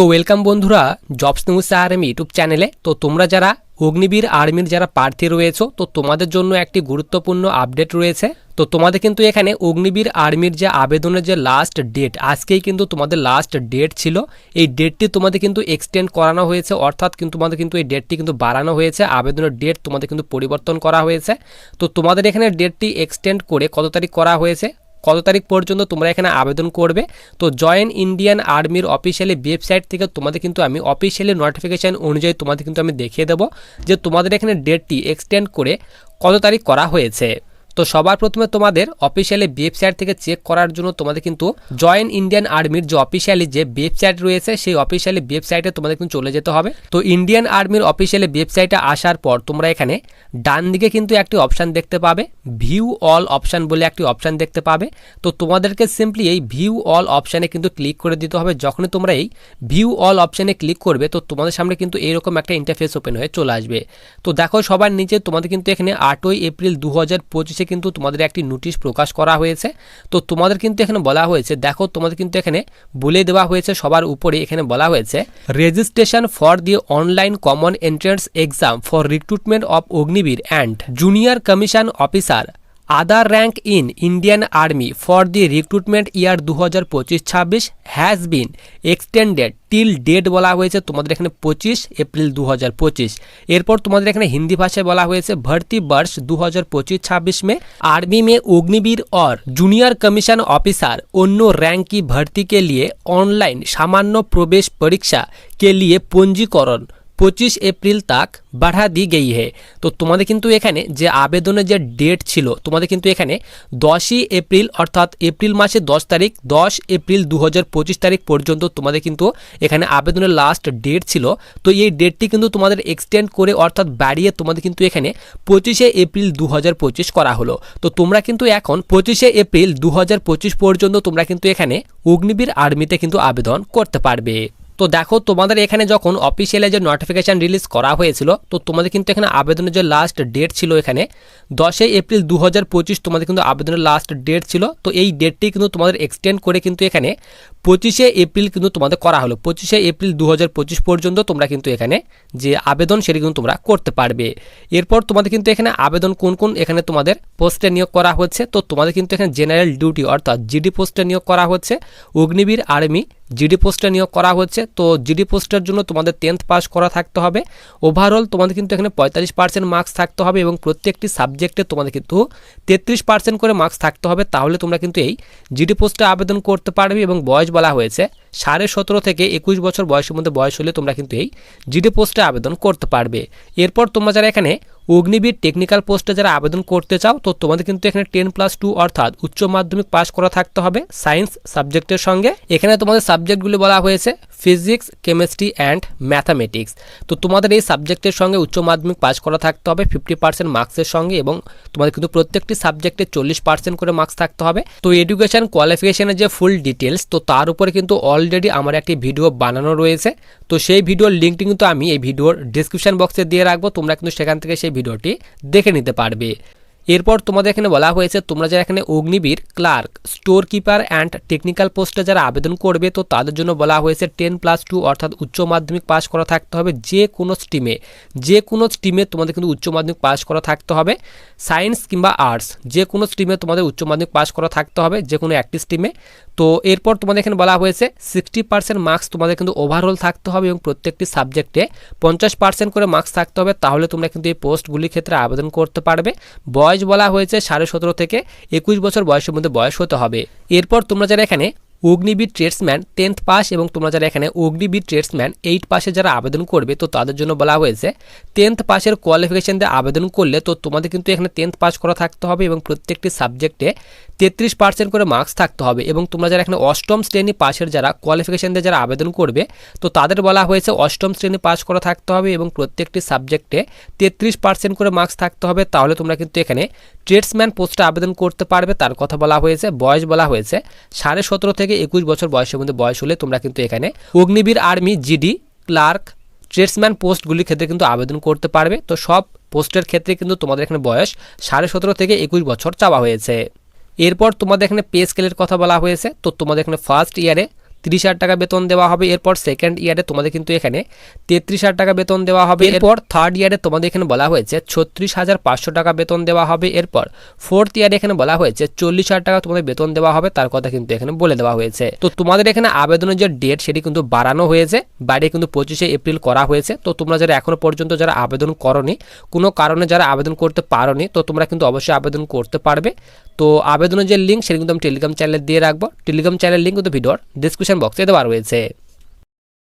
তো ওয়েলকাম বন্ধুরা jobs news army YouTube চ্যানেলে। তো তোমরা যারা অগ্নিবীর আর্মির যারা প্রার্থী রয়েছে, তো তোমাদের জন্য একটি গুরুত্বপূর্ণ আপডেট রয়েছে। তো তোমাদের কিন্তু এখানে অগ্নিবীর আর্মির যে আবেদনের যে লাস্ট ডেট আজকেই কিন্তু তোমাদের লাস্ট ডেট ছিল। এই ডেটটি তোমাদের কিন্তু এক্সটেন্ড করানো হয়েছে, অর্থাৎ কিন্তু তোমাদের কিন্তু এই ডেটটি কিন্তু বাড়ানো হয়েছে। আবেদনের ডেট তোমাদের কিন্তু পরিবর্তন করা হয়েছে। তো তোমাদের এখানে ডেটটি এক্সটেন্ড করে কত তারিখ করা হয়েছে? কত তারিখ পর্যন্ত তোমরা এখানে আবেদন করবে? তো জয়েন ইন্ডিয়ান আর্মির অফিসিয়ালি ওয়েবসাইট থেকে তোমাদের কিন্তু আমি অফিসিয়ালি নোটিফিকেশান অনুযায়ী তোমাদের কিন্তু আমি দেখিয়ে দেবো যে তোমাদের এখানে ডেটটি এক্সটেন্ড করে কত তারিখ করা হয়েছে। তো সবার প্রথমে তোমাদের অফিসিয়ালি ওয়েবসাইট থেকে চেক করার জন্য তোমাদের কিন্তু জয়েন ইন্ডিয়ান আর্মির যে অফিসিয়ালি যে ওয়েবসাইট রয়েছে, সেই অফিসিয়ালি ওয়েবসাইটে তোমাদের কিন্তু চলে যেতে হবে। তো ইন্ডিয়ান আর্মির অফিসিয়ালি ওয়েবসাইটে আসার পর তোমরা এখানে ডান দিকে কিন্তু একটি অপশান দেখতে পাবে। ভিউ অল অপশান বলে একটি অপশান দেখতে পাবে। তো তোমাদেরকে সিম্পলি এই ভিউ অল অপশানে কিন্তু ক্লিক করে দিতে হবে। যখনই তোমরা এই ভিউ অল অপশানে ক্লিক করবে, তো তোমাদের সামনে কিন্তু এইরকম একটা ইন্টারফেস ওপেন হয়ে চলে আসবে। তো দেখো সবার নিচে তোমাদের কিন্তু এখানে আটই এপ্রিল দু হাজার পঁচিশে কিন্তু তোমাদের একটি নোটিশ প্রকাশ করা হয়েছে। তো তোমাদের কিন্তু এখানে বলা হয়েছে, দেখো তোমাদের কিন্তু এখানে বলে দেওয়া হয়েছে, সবার উপরে এখানে বলা হয়েছে registration for the online common entrance exam for recruitment of Agniveer and junior commission officer other rank in Indian army for the recruitment year দু হাজার পঁচিশ ছাব্বিশ has been extended till date বলা হয়েছে তোমাদের এখানে পঁচিশ এপ্রিল দু হাজার পঁচিশ এরপর তোমাদের এখানে হিন্দি ভাষায় বলা হয়েছে ভর্তি বর্ষ দু হাজার পঁচিশ ছাব্বিশ में आर्मी में अग्निवीर और जूनियर कमीशन ऑफिसर अन्य रैंक की भर्ती के लिए ऑनलाइन सामान्य प्रवेश परीक्षा के लिए पंजीकरण পঁচিশ এপ্রিল তাক বাড়া দি গেই হে। তো তোমাদের কিন্তু এখানে যে আবেদনের যে ডেট ছিল, তোমাদের কিন্তু এখানে দশই এপ্রিল অর্থাৎ এপ্রিল মাসের দশ তারিখ, দশ এপ্রিল দু হাজার পঁচিশ তারিখ পর্যন্ত তোমাদের কিন্তু এখানে আবেদনের লাস্ট ডেট ছিল। তো এই ডেটটি কিন্তু তোমাদের এক্সটেন্ড করে অর্থাৎ বাড়িয়ে তোমাদের কিন্তু এখানে পঁচিশে এপ্রিল দু হাজার পঁচিশ করা হলো। তো তোমরা কিন্তু এখন পঁচিশে এপ্রিল দু হাজার পঁচিশ পর্যন্ত তোমরা কিন্তু এখানে অগ্নিবীর আর্মিতে কিন্তু আবেদন করতে পারবে। তো দেখো, তোমাদের এখানে যখন অফিসিয়ালে যে নোটিফিকেশান রিলিজ করা হয়েছিল, তো তোমাদের কিন্তু এখানে আবেদনের যে লাস্ট ডেট ছিল এখানে, দশই এপ্রিল দু হাজার পঁচিশ তোমাদের কিন্তু আবেদনের লাস্ট ডেট ছিল, তো এই ডেটটি কিন্তু তোমাদের এক্সটেন্ড করে কিন্তু এখানে পঁচিশে এপ্রিল কিন্তু তোমাদের করা হলো। পঁচিশে এপ্রিল দু হাজার পঁচিশ পর্যন্ত তোমরা কিন্তু এখানে যে আবেদন সেটি কিন্তু তোমরা করতে পারবে। এরপর তোমাদের কিন্তু এখানে আবেদন কোন কোন এখানে তোমাদের পোস্টে নিয়োগ করা হচ্ছে, তো তোমাদের কিন্তু এখানে জেনারেল ডিউটি অর্থাৎ জিডি পোস্টে নিয়োগ করা হচ্ছে, অগ্নিবীর আর্মি জিডি পোস্টে নিয়োগ করা হচ্ছে। তো জিডি পোস্টের জন্য তোমাদের টেন্থ পাস করা থাকতে হবে। ওভারঅল তোমাদের কিন্তু এখানে পঁয়তাল্লিশ পার্সেন্ট মার্কস থাকতে হবে এবং প্রত্যেকটি সাবজেক্টে তোমাদের কিন্তু তেত্রিশ পার্সেন্ট করে মার্কস থাকতে হবে। তাহলে তোমরা কিন্তু এই জিডি পোস্টে আবেদন করতে পারবে এবং বয়স বলা হয়েছে সাড়ে সতেরো থেকে একুশ বছর বয়সের মধ্যে বয়স হলে তোমরা কিন্তু এই জিডি পোস্টে আবেদন করতে পারবে। এরপর তোমরা যারা এখানে অগ্নিবীর টেকনিক্যাল পোস্টে যারা আবেদন করতে চাও, তো তোমাদের কিন্তু এখানে টেন প্লাস টু অর্থাৎ উচ্চ মাধ্যমিক পাস করা থাকতে হবে সায়েন্স সাবজেক্টের সঙ্গে। এখানে তোমাদের সাবজেক্টগুলি বলা হয়েছে ফিজিক্স কেমিস্ট্রি অ্যান্ড ম্যাথামেটিক্স তো তোমাদের এই সাবজেক্টের সঙ্গে উচ্চ মাধ্যমিক পাস করা থাকতে হবে ফিফটি পার্সেন্ট মার্কসের সঙ্গে এবং তোমাদের কিন্তু প্রত্যেকটি সাবজেক্টে চল্লিশ পার্সেন্ট করে মার্কস থাকতে হবে। তো এডুকেশন কোয়ালিফিকেশনের যে ফুল ডিটেলস তো তার উপরে কিন্তু অলরেডি আমার একটি ভিডিও বানানো রয়েছে। তো সেই ভিডিওর লিঙ্কটি কিন্তু আমি এই ভিডিওর ডিসক্রিপশন বক্সে দিয়ে রাখব। তোমরা কিন্তু সেখান থেকে সেই ভিডিওটি দেখে নিতে পারবে। এরপর তোমাদের এখানে বলা হয়েছে, তোমরা যারা এখানে Agniveer, clerk store keeper and technical পোস্টে যারা আবেদন করবে, তো তাদের জন্য বলা হয়েছে টেন প্লাস টু অর্থাৎ উচ্চ মাধ্যমিক পাস করা থাকতে হবে যে কোনো স্ট্রিমে যে কোনো স্ট্রিমে তোমাদের কিন্তু উচ্চ মাধ্যমিক পাস করা থাকতে হবে। সায়েন্স কিংবা আর্টস যে কোনো স্ট্রিমে তোমাদের উচ্চ মাধ্যমিক পাস করা থাকতে হবে, যে কোনো একটি স্ট্রিমে তো এরপর তোমাদের এখানে বলা হয়েছে সিক্সটি পার্সেন্ট মার্কস তোমাদের কিন্তু ওভারঅল থাকতে হবে এবং প্রত্যেকটি সাবজেক্টে পঞ্চাশ পার্সেন্ট করে মার্কস থাকতে হবে, তাহলে তোমরা কিন্তু এই পোস্টগুলির ক্ষেত্রে আবেদন করতে পারবে। বয়স বলা হয়েছে সাড়ে সতেরো থেকে একুশ বছর বয়সের মধ্যে বয়স হতে হবে। এরপর তোমরা যারা এখানে অগ্নিবীর ট্রেডসম্যান টেন্থ পাস এবং তোমরা যারা এখানে অগ্নিবীর ট্রেডসম্যান এইট পাসে যারা আবেদন করবে, তো তাদের জন্য বলা হয়েছে টেন্থ পাসের কোয়ালিফিকেশান দিয়ে আবেদন করলে তো তোমাদের কিন্তু এখানে টেন্থ পাস করা থাকতে হবে এবং প্রত্যেকটি সাবজেক্টে তেত্রিশ পার্সেন্ট করে মার্কস থাকতে হবে এবং তোমরা যারা এখানে অষ্টম শ্রেণি পাশের যারা কোয়ালিফিকেশান দিয়ে যারা আবেদন করবে, তো তাদের বলা হয়েছে অষ্টম শ্রেণি পাস করা থাকতে হবে এবং প্রত্যেকটি সাবজেক্টে তেত্রিশ পার্সেন্ট করে মার্কস থাকতে হবে, তাহলে তোমরা কিন্তু এখানে ট্রেডসম্যান পোস্টে আবেদন করতে পারবে, তার কথা বলা হয়েছে, বয়স বলা হয়েছে সাড়ে সতেরো থেকে একুশ বছর বয়সের মধ্যে বয়স হলে তোমরা কিন্তু এখানে Agniveer army, GD, clerk, tradesman পোস্টগুলির ক্ষেত্রে কিন্তু আবেদন করতে পারবে। তো সব পোস্টের ক্ষেত্রে কিন্তু তোমাদের এখানে বয়স সাড়ে সতেরো থেকে একুশ বছর চাওয়া হয়েছে। এরপর তোমাদের এখানে পে স্কেলের কথা বলা হয়েছে। তো তোমাদের এখানে ফার্স্ট ইয়ারে তিরিশ হাজার টাকা বেতন দেওয়া হবে এরপর সেকেন্ড ইয়ারে তোমাদের কিন্তু এখানে তেত্রিশ হাজার টাকা বেতন দেওয়া হবে এরপর থার্ড ইয়ারে তোমাদের এখানে বলা হয়েছে ছত্রিশ হাজার পাঁচশো টাকা বেতন দেওয়া হবে এরপর ফোর্থ ইয়ারে এখানে বলা হয়েছে চল্লিশ হাজার টাকা তোমাদের বেতন দেওয়া হবে তার কথা কিন্তু এখানে বলে দেওয়া হয়েছে। তো তোমাদের এখানে আবেদনের যে ডেট সেটি কিন্তু বাড়ানো হয়েছে বাইরে কিন্তু পঁচিশে এপ্রিল করা হয়েছে। তো তোমরা যারা এখনও পর্যন্ত যারা আবেদন করনি কোনো কারণে যারা আবেদন করতে পারোনি তো তোমরা কিন্তু অবশ্যই আবেদন করতে পারবে। তো আবেদনের যে লিঙ্ক সেটা কিন্তু আমি টেলিগ্রাম চ্যানেলে দিয়ে রাখব। টেলিগ্রাম চ্যানেল লিঙ্ক কিন্তু ভিডিওর ডিসক্রিপশন বক্সে দেওয়া রয়েছে